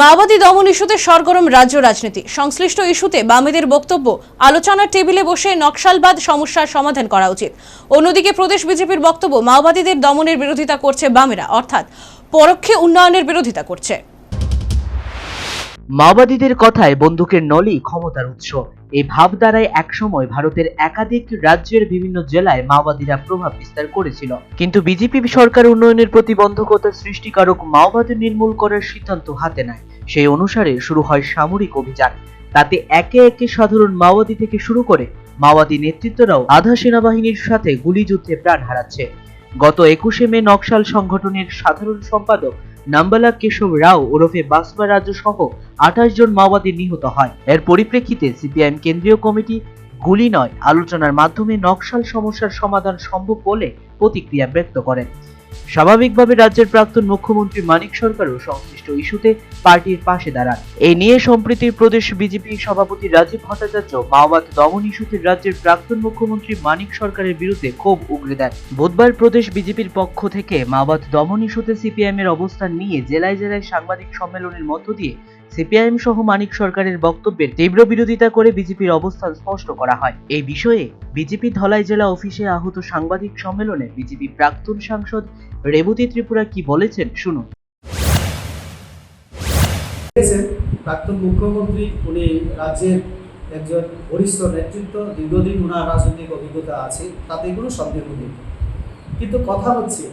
মাওবাদী দমন ইস্যুতে সরগরম রাজ্য রাজনীতি। সংশ্লিষ্ট ইস্যুতে বামেদের বক্তব্য, আলোচনার টেবিলে বসে নকশালবাদ সমস্যার সমাধান করা উচিত। অন্যদিকে প্রদেশ বিজেপির বক্তব্য, মাওবাদীদের দমনের বিরোধিতা করছে বামেরা, অর্থাৎ পরোক্ষে উন্নয়নের বিরোধিতা করছে। মাওবাদীদের কথায় বন্দুকের নলই ক্ষমতার উৎস। এই ভাবধারায় একসময় ভারতের একাধিক রাজ্যের বিভিন্ন জেলায় মাওবাদীরা প্রভাব বিস্তার করেছিল। কিন্তু বিজেপি সরকার উন্নয়নের প্রতিবন্ধকতা সৃষ্টিকারক মাওবাদী নির্মূল করার সিদ্ধান্ত হাতে নেয়। সেই অনুসারে শুরু হয় সামরিক অভিযান। তাতে একে একে সাধারণ মাওবাদী থেকে শুরু করে মাওবাদী নেতৃত্বরাও আধা সেনাবাহিনীর সাথে গুলিযুদ্ধে প্রাণ হারাচ্ছে। গত একুশে মে নকশাল সংগঠনের সাধারণ সম্পাদক নাম্বালা কেশব রাও ওরফে বাসপা রাজ্য সহ আঠাশ জন মাওবাদী নিহত হয়। এর পরিপ্রেক্ষিতে সিপিআইএম কেন্দ্রীয় কমিটি গুলি নয়, আলোচনার মাধ্যমে নকশাল সমস্যার সমাধান সম্ভব বলে প্রতিক্রিয়া ব্যক্ত করেন। স্বাভাবিকভাবে রাজ্যের প্রাক্তন মুখ্যমন্ত্রী মানিক সরকারও সংশ্লিষ্ট ইস্যুতে পার্টির পাশে দাঁড়ান। এ নিয়ে সম্প্রীতির প্রদেশ বিজেপি সভাপতি রাজীব ভট্টাচার্য মাওবাদ দমন ইস্যুতে রাজ্যের প্রাক্তন মুখ্যমন্ত্রী মানিক সরকারের বিরুদ্ধে ক্ষোভ উগড়ে দেন। বুধবার প্রদেশ বিজেপির পক্ষ থেকে মাওবাদ দমন ইস্যুতে সিপিআইএম এর অবস্থান নিয়ে জেলায় জেলায় সাংবাদিক সম্মেলনের মধ্য দিয়ে সিপিআইএম সহ মানিক সরকারের বক্তব্যের তীব্র বিরোধিতা করে বিজেপির অবস্থান স্পষ্ট করা হয়। এই বিষয়ে বিজেপি ধলাই জেলা অফিসে আহত সাংবাদিক সম্মেলনে বিজেপি প্রাক্তন সাংসদ রেবতী ত্রিপুরা কি বলেছেন শুনুন। প্রাক্তন মুখ্যমন্ত্রী, উনি রাজ্যের একজন বরিষ্ঠ নেতৃত্ব, দীর্ঘদিন ওনার রাজনৈতিক অভিজ্ঞতা আছে, তাতে কোনো সন্দেহ নেই। কিন্তু কথা হচ্ছে,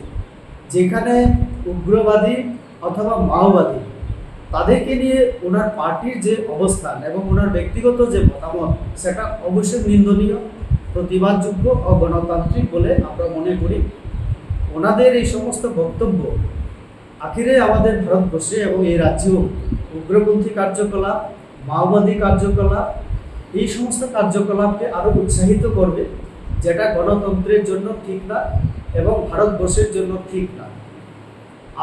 যেখানে উগ্রবাদী অথবা মাওবাদী তাদেরকে নিয়ে ওনার পার্টির যে অবস্থান এবং ওনার ব্যক্তিগত যে মতামত, সেটা অবশ্যই নিন্দনীয়, প্রতিবাদযোগ্য ও গণতান্ত্রিক বলে আমরা মনে করি। ওনাদের এই সমস্ত বক্তব্য আখিরে আমাদের ভারতবর্ষে এবং এই রাজ্যেও উগ্রপন্থী কার্যকলাপ, মাওবাদী কার্যকলাপ, এই সমস্ত কার্যকলাপকে আরও উৎসাহিত করবে, যেটা গণতন্ত্রের জন্য ঠিক না এবং ভারতবর্ষের জন্য ঠিক না।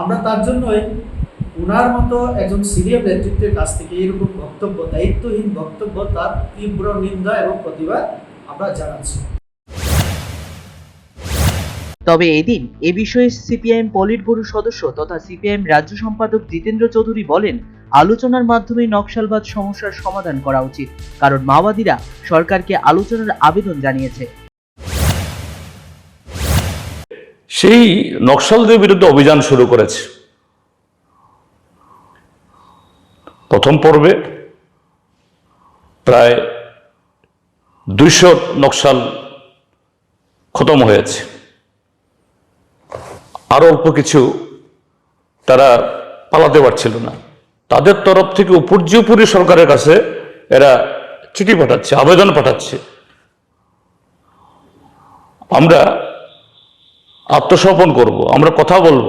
আমরা তার জন্যই উনার মতো একজন সিনিয়র নেতৃত্বের কাছ থেকে এরকম বক্তব্য দায়িত্বহীন বক্তব্য তার তীব্র নিন্দা এবং প্রতিবাদ আমরা জানাচ্ছি। তবে এদিন এ বিষয়ে সিপিআইএম পলিট ব্যুরো সদস্য তথা সিপিআইএম রাজ্য সম্পাদক জিতেন্দ্র চৌধুরী বলেন আলোচনার মাধ্যমে নকশালবাদ সমস্যার সমাধান করা উচিত কারণ মাওবাদীরা সরকারকে আলোচনার আবেদন জানিয়েছে। সেই নকশালদের বিরুদ্ধে অভিযান শুরু করেছে। প্রথম পর্বে প্রায় দুইশো নকশাল খতম হয়েছে। আরও অল্প কিছু তারা পালাতে পারছিল না। তাদের তরফ থেকে উপর্যুপরি সরকারের কাছে এরা চিঠি পাঠাচ্ছে, আবেদন পাঠাচ্ছে। আমরা আত্মসমর্পণ করব, আমরা কথা বলব।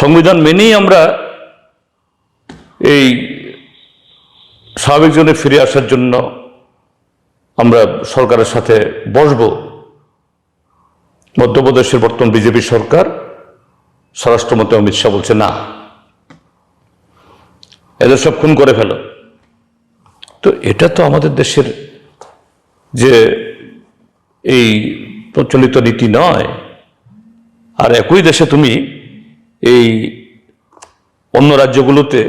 সংবিধান মেনেই আমরা এই স্বাভাবিক জনে ফিরে আসার জন্য আমরা সরকারের সাথে বসব। মধ্যপ্রদেশের বর্তমান বিজেপি সরকার, স্বরাষ্ট্রমন্ত্রী অমিত শাহ বলছে, না, এদের সব খুন করে ফেলো। তো এটা তো আমাদের দেশের যে এই প্রচলিত নীতি নয়। আর একই দেশে তুমি এই অন্য রাজ্যগুলোতে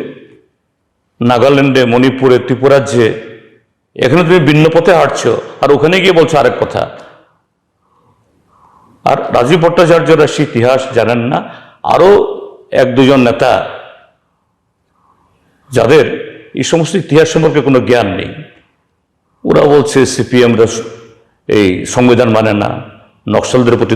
নাগাল্যান্ডে, মণিপুরে, ত্রিপুরাজ্যে, এখানে তুমি ভিন্ন পথে হাঁটছো। আর ওখানে গিয়ে বলছো আরেক কথা। আর রাজীব ভট্টাচার্যরা সে ইতিহাস জানেন না? আরও এক দুজন নেতা যাদের এই সমস্ত ইতিহাস সম্পর্কে কোনো জ্ঞান নেই। ওরা বলছে সিপিএমরা এই সংবিধান মানে না নকশালদের প্রতি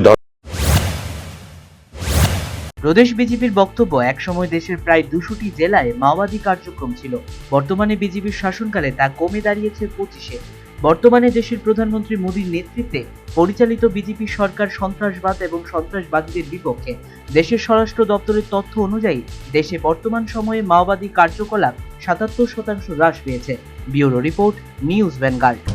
প্রদেশ বিজেপির বক্তব্য, একসময় দেশের প্রায় দুশোটি জেলায় মাওবাদী কার্যক্রম ছিল। বর্তমানে বিজেপির শাসনকালে তা কমে দাঁড়িয়েছে পঁচিশে। বর্তমানে দেশের প্রধানমন্ত্রী মোদীর নেতৃত্বে পরিচালিত বিজেপি সরকার সন্ত্রাসবাদ এবং সন্ত্রাসবাদীদের বিপক্ষে দেশের স্বরাষ্ট্র দপ্তরের তথ্য অনুযায়ী দেশে বর্তমান সময়ে মাওবাদী কার্যকলাপ সাতাত্তর শতাংশ হ্রাস পেয়েছে। Bureau report, news Vanguard.